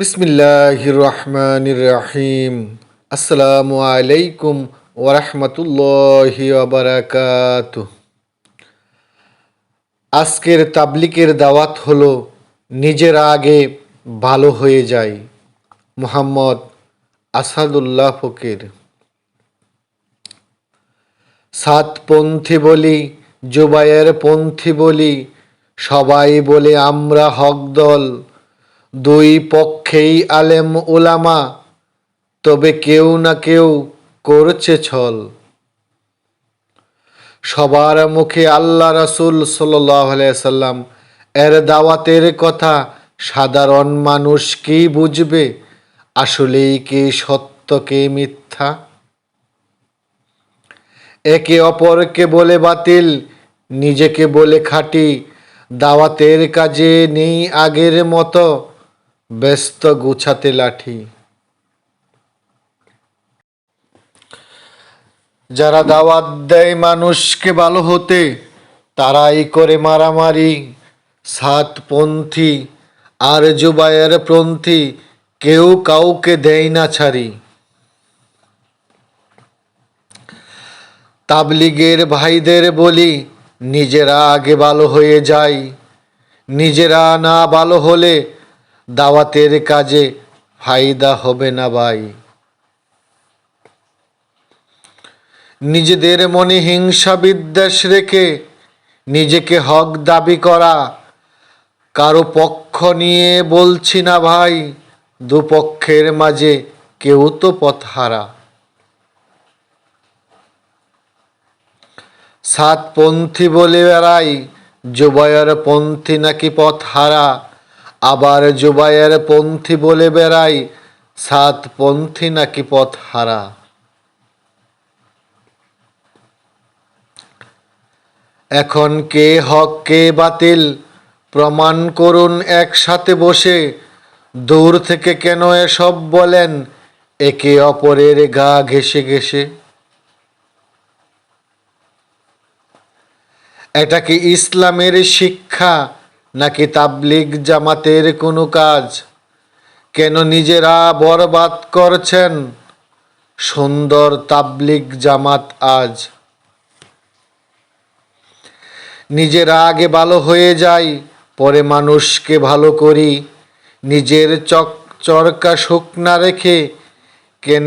বিসমিল্লাহ রহমান রাহিম আসসালামু আলাইকুম ওরহমতুল্লাহ বারাকাত আজকের তাবলিকের দাওয়াত হলো, নিজের আগে ভালো হয়ে যায় মোহাম্মদ আসাদুল্লাহ ফকির। সাতপন্থী বলি, জুবাইয়ের পন্থী বলি, সবাই বলে আমরা হক দল। দুই পক্ষেই আলেম ওলামা তবে কেউ না কেউ করছে ছল। সবার মুখে আল্লাহ রাসুল সাল্লাম এর দাওয়াতের কথা সাধারণ মানুষ কি বুঝবে? আসলেই কি সত্য কে মিথ্যা? একে অপরকে বলে বাতিল, নিজেকে বলে খাঁটি। দাওয়াতের কাজে নেই আগের মতো। ব্যস্ত গুছাতে লাঠি। যারা দাওয়াত দেয় মানুষকে ভালো হতে, তারাই করে মারামারি। সাতপন্থী আর জুবায়ের পন্থী কেউ কাউকে দেয় না ছাড়ি। তাবলিগের ভাইদের বলি, নিজেরা আগে ভালো হয়ে যায়। নিজেরা না ভালো হলে দাওয়াতের কাজে ফায়দা হবে না ভাই। নিজেদের মনে হিংসা বিদ্বেষ রেখে নিজেকে হক দাবি করা, কারও পক্ষ নিয়ে বলছি না ভাই, দুপক্ষের মাঝে কেউ তো পথ পথহারা সাতপন্থী বলে বেড়াই জুবায়ের পন্থী নাকি পথহারা আবার জুবায়ের পন্থী বলে বেড়াই সাতপন্থী নাকি পথ হারা। এখন কে হক, কে বাতিল, প্রমাণ করুন একসাথে বসে। দূর থেকে কেন এসব বলেন, একে অপরের গা ঘেসে ঘেসে এটা কি ইসলামের শিক্ষা নাকি তাবলিগ জামাতের কোনো কাজ? কেন নিজেরা বরবাদ করছেন? সুন্দর তাবলিগ জামাত আজ। নিজেরা আগে ভালো হয়ে যাই, পরে মানুষকে ভালো করি। নিজের চক চরকা শুকনা রেখে কেন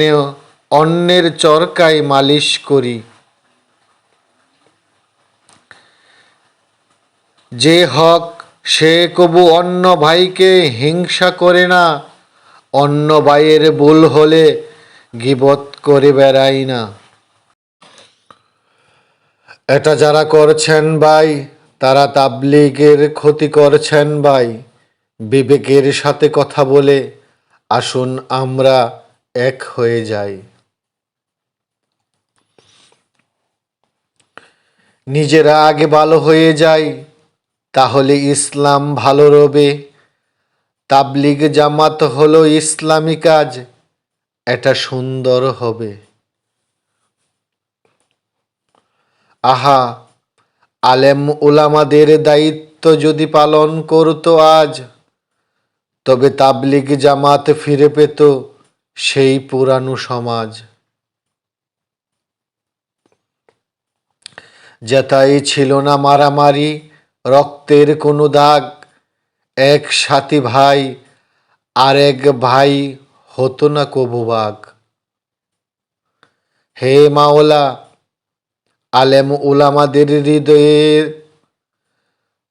অন্যের চরকায় মালিশ করি। যে হক সে কবু অন্য ভাইকে হিংসা করে না, অন্য ভাইয়ের ভুল হলে গিবত করে বেড়াই না। এটা যারা করছেন ভাই, তারা তাবলিগের ক্ষতি করছেন ভাই। বিবেকের সাথে কথা বলে আসুন আমরা এক হয়ে যাই। নিজেরা আগে ভালো হয়ে যাই তাহলে ইসলাম ভালো রবে। তাবলিগ জামাত হলো ইসলামী কাজ, এটা সুন্দর হবে। আহা, আলেম উলামাদের দায়িত্ব যদি পালন করতো আজ, তবে তাবলিগ জামাত ফিরে পেত সেই পুরানো সমাজ। যেতাই ছিল না মারামারি রক্তের কোনো দাগ। এক সাথী ভাই আর এক ভাই হতো না কবু বাঘ। হে মাওলা, আলেম উলামাদের হৃদয়ের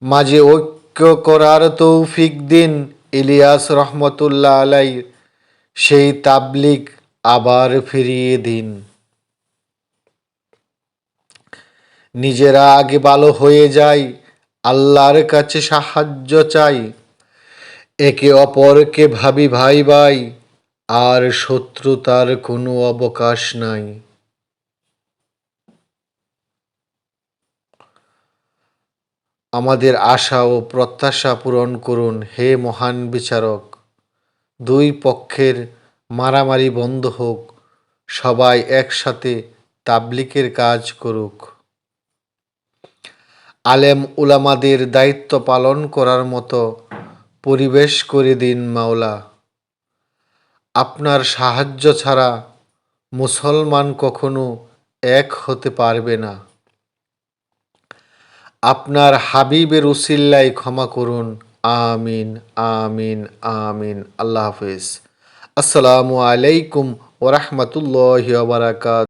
মাঝে ঐক্য করার তৌফিক দিন ইলিয়াস রহমতুল্লাহ আলাই সেই তাবলিক আবার ফিরিয়ে দিন। নিজেরা আগে ভালো হয়ে যায় আল্লাহর কাছে সাহায্য চাই। একে অপরকে ভাবি ভাই ভাই, আর শত্রুতার কোনো অবকাশ নাই। আমাদের আশা ও প্রত্যাশা পূরণ করুন, হে মহান বিচারক। দুই পক্ষের মারামারি বন্ধ হোক, সবাই একসাথে তাবলিকের কাজ করুক। আলেম উলামাদের দায়িত্ব পালন করার মতো পরিবেশ করে দিন মাওলা। আপনার সাহায্য ছাড়া মুসলমান কখনো এক হতে পারবে না। আপনার হাবিবের উসিল্লায় ক্ষমা করুন। আমিন আমিন আমিন। আল্লাহ হাফিজ। আসসালামু আলাইকুম ওরহমতুল্লাহ বারাকাত।